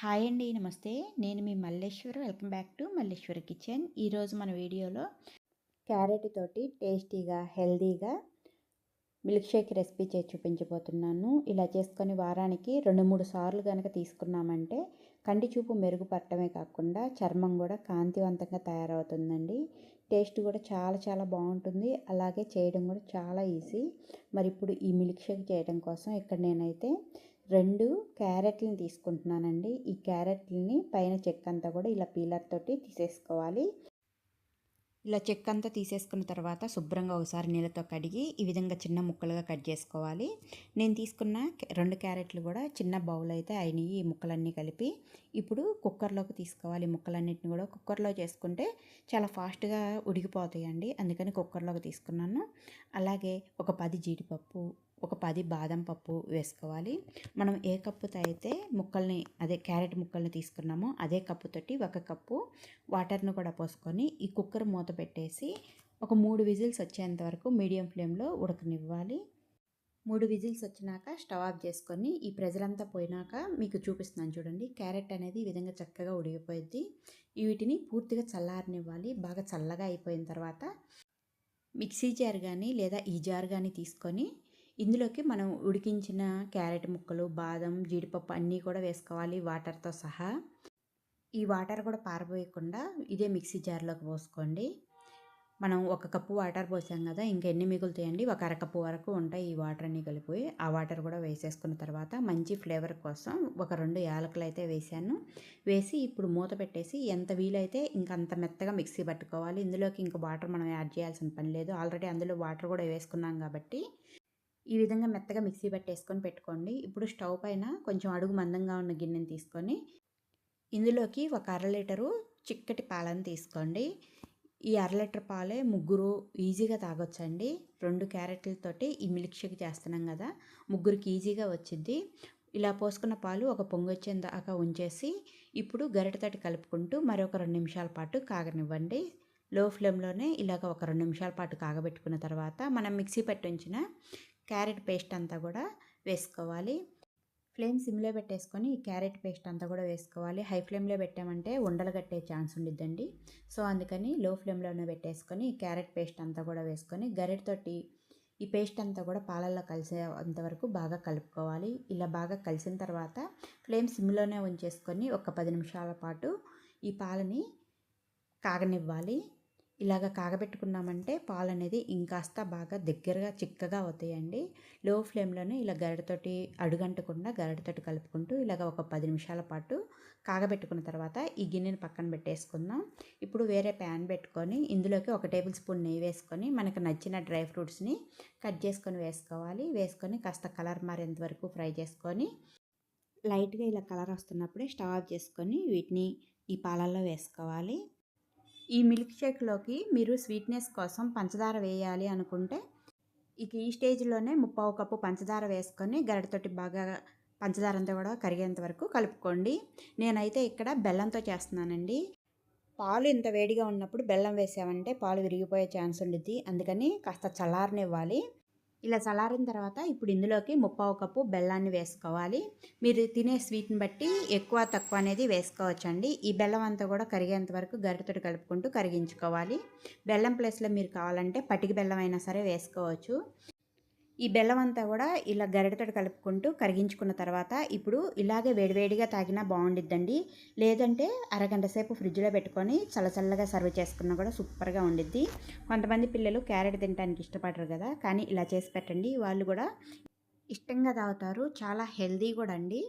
Hi అండి నమస్తే. నేను మీ Malleshwar. Welcome back to Malleshwar kitchen. ఈరోజు మన వీడియోలో క్యారెట్ తోటి టేస్టీగా హెల్దీగా మిల్క్ షేక్ రెసిపీ చేసి చూపించబోతున్నాను. ఇలా చేసుకొని వారానికి రెండు మూడు సార్లు కనుక తీసుకున్నామంటే కంటి చూపు మెరుగుపడటమే కాకుండా చర్మం కూడా కాంతివంతంగా తయారవుతుందండి. టేస్ట్ కూడా చాలా చాలా బాగుంటుంది. అలాగే చేయడం కూడా చాలా ఈజీ. మరి ఇప్పుడు ఈ మిల్క్ షేక్ చేయడం కోసం ఇక్కడ నేనైతే రెండు క్యారెట్లను తీసుకుంటున్నానండి. ఈ క్యారెట్లని పైన చెక్క అంతా కూడా ఇలా పీలర్ తోటి తీసేసుకోవాలి. ఇలా చెక్క అంతా తీసేసుకున్న తర్వాత శుభ్రంగా ఒకసారి నీళ్ళతో కడిగి ఈ విధంగా చిన్న ముక్కలుగా కట్ చేసుకోవాలి. నేను తీసుకున్న రెండు క్యారెట్లు కూడా చిన్న బౌల్ అయితే అయినాయి ఈ ముక్కలన్నీ కలిపి. ఇప్పుడు కుక్కర్లోకి తీసుకోవాలి. ముక్కలన్నింటిని కూడా కుక్కర్లో చేసుకుంటే చాలా ఫాస్ట్గా ఉడికిపోతాయండి. అందుకని కుక్కర్లోకి తీసుకున్నాను. అలాగే ఒక పది జీడిపప్పు ఒక పది బాదం పప్పు వేసుకోవాలి. మనం ఏ కప్పుతో అయితే ముక్కల్ని అదే క్యారెట్ ముక్కల్ని తీసుకున్నామో అదే కప్పుతోటి ఒక కప్పు వాటర్ను కూడా పోసుకొని ఈ కుక్కర్ మూత పెట్టేసి ఒక మూడు విజిల్స్ వచ్చేంత వరకు మీడియం ఫ్లేమ్లో ఉడకనివ్వాలి. మూడు విజిల్స్ వచ్చినాక స్టవ్ ఆఫ్ చేసుకొని ఈ ప్రెజర్ పోయినాక మీకు చూపిస్తున్నాను చూడండి. క్యారెట్ అనేది ఈ విధంగా చక్కగా ఉడిగిపోయింది వీటిని పూర్తిగా చల్లారనివ్వాలి. బాగా చల్లగా అయిపోయిన తర్వాత మిక్సీ జార్ కానీ లేదా ఈ జార్ కానీ తీసుకొని ఇందులోకి మనం ఉడికించిన క్యారెట్ ముక్కలు బాదం జీడిపప్పు అన్నీ కూడా వేసుకోవాలి వాటర్తో సహా. ఈ వాటర్ కూడా పారబోయకుండా ఇదే మిక్సీ జార్లోకి పోసుకోండి. మనం ఒక కప్పు వాటర్ పోసాం కదా ఇంకా ఎన్ని మిగులుతాయండి? ఒక అరకప్పు వరకు ఉంటాయి ఈ వాటర్ అన్ని కలిపి. ఆ వాటర్ కూడా వేసేసుకున్న తర్వాత మంచి ఫ్లేవర్ కోసం ఒక రెండు యాలకులు అయితే వేసాను. వేసి ఇప్పుడు మూత పెట్టేసి ఎంత వీలైతే ఇంకా అంత మెత్తగా మిక్సీ పట్టుకోవాలి. ఇందులోకి ఇంకా వాటర్ మనం యాడ్ చేయాల్సిన పని లేదు. ఆల్రెడీ అందులో వాటర్ కూడా వేసుకున్నాం కాబట్టి ఈ విధంగా మెత్తగా మిక్సీ పట్టేసుకొని పెట్టుకోండి. ఇప్పుడు స్టవ్ పైన కొంచెం అడుగు మందంగా ఉన్న గిన్నెని తీసుకొని ఇందులోకి ఒక అర లీటరు చిక్కటి పాలను తీసుకోండి. ఈ అర లీటర్ పాలే ముగ్గురు ఈజీగా తాగొచ్చండి. రెండు క్యారెట్లతోటి ఈ మిల్క్ షేక్ చేస్తున్నాం కదా ముగ్గురికి ఈజీగా వచ్చింది ఇలా పోసుకున్న పాలు ఒక పొంగు దాకా ఉంచేసి ఇప్పుడు గరిటతోటి కలుపుకుంటూ మరొక రెండు నిమిషాల పాటు కాగనివ్వండి. లో ఫ్లేమ్లోనే ఇలాగ ఒక రెండు నిమిషాల పాటు కాగబెట్టుకున్న తర్వాత మనం మిక్సీ పెట్టి ఉంచిన క్యారెట్ పేస్ట్ అంతా కూడా వేసుకోవాలి. ఫ్లేమ్ సిమ్లో పెట్టేసుకొని ఈ క్యారెట్ పేస్ట్ అంతా కూడా వేసుకోవాలి. హై ఫ్లేమ్లో పెట్టామంటే ఉండలు కట్టే ఛాన్స్ ఉండిద్దండి. సో అందుకని లో ఫ్లేమ్లోనే పెట్టేసుకొని ఈ క్యారెట్ పేస్ట్ అంతా కూడా వేసుకొని గరిటతోటి ఈ పేస్ట్ అంతా కూడా పాలల్లో కలిసే అంతవరకు బాగా కలుపుకోవాలి. ఇలా బాగా కలిసిన తర్వాత ఫ్లేమ్ సిమ్లోనే ఉంచేసుకొని ఒక పది నిమిషాల పాటు ఈ పాలని కాగనివ్వాలి. ఇలాగ కాగబెట్టుకున్నామంటే పాలు అనేది ఇంకాస్త బాగా దగ్గరగా చిక్కగా అవుతాయండి. లో ఫ్లేమ్లోనే ఇలా గరిటతోటి అడుగంటకుండా గరిటతోటి కలుపుకుంటూ ఇలాగ ఒక పది నిమిషాల పాటు కాగబెట్టుకున్న తర్వాత ఈ గిన్నెని పక్కన పెట్టేసుకుందాం. ఇప్పుడు వేరే ప్యాన్ పెట్టుకొని ఇందులోకి ఒక టేబుల్ స్పూన్ నెయ్యి వేసుకొని మనకు నచ్చిన డ్రై ఫ్రూట్స్ని కట్ చేసుకొని వేసుకోవాలి. వేసుకొని కాస్త కలర్ మారేంత వరకు ఫ్రై చేసుకొని లైట్గా ఇలా కలర్ వస్తున్నప్పుడే స్టవ్ ఆఫ్ చేసుకొని వీటిని ఈ పాలల్లో వేసుకోవాలి. ఈ మిల్క్ షేక్లోకి మీరు స్వీట్నెస్ కోసం పంచదార వేయాలి అనుకుంటే ఇక ఈ స్టేజ్లోనే ముప్పావు కప్పు పంచదార వేసుకొని గరిటతోటి బాగా పంచదార అంతా కూడా కరిగేంత వరకు కలుపుకోండి. నేనైతే ఇక్కడ బెల్లంతో చేస్తున్నానండి. పాలు ఇంత వేడిగా ఉన్నప్పుడు బెల్లం వేసామంటే పాలు విరిగిపోయే ఛాన్స్ ఉండిద్ది. అందుకని కాస్త చల్లారనివ్వాలి. ఇలా చల్లారిన తర్వాత ఇప్పుడు ఇందులోకి ముప్పావు కప్పు బెల్లాన్ని వేసుకోవాలి. మీరు తినే స్వీట్ని బట్టి ఎక్కువ తక్కువ అనేది వేసుకోవచ్చండి. ఈ బెల్లం అంతా కూడా కరిగేంత వరకు గరిటతో కలుపుకుంటూ కరిగించుకోవాలి. బెల్లం ప్లేస్లో మీరు కావాలంటే పటికి బెల్లం అయినా సరే వేసుకోవచ్చు. ఈ బెల్లం అంతా కూడా ఇలా గరిటతో కలుపుకుంటూ కరిగించుకున్న తర్వాత ఇప్పుడు ఇలాగే వేడివేడిగా తాగినా బాగుండిద్దండి. లేదంటే అరగంట సేపు ఫ్రిడ్జ్లో పెట్టుకొని చల్లచల్లగా సర్వ్ చేసుకున్నా కూడా సూపర్గా ఉండిద్ది. కొంతమంది పిల్లలు క్యారెట్ తినడానికి ఇష్టపడరు కదా కానీ ఇలా చేసి పెట్టండి. వాళ్ళు కూడా ఇష్టంగా తాగుతారు. చాలా హెల్దీ కూడా అండి.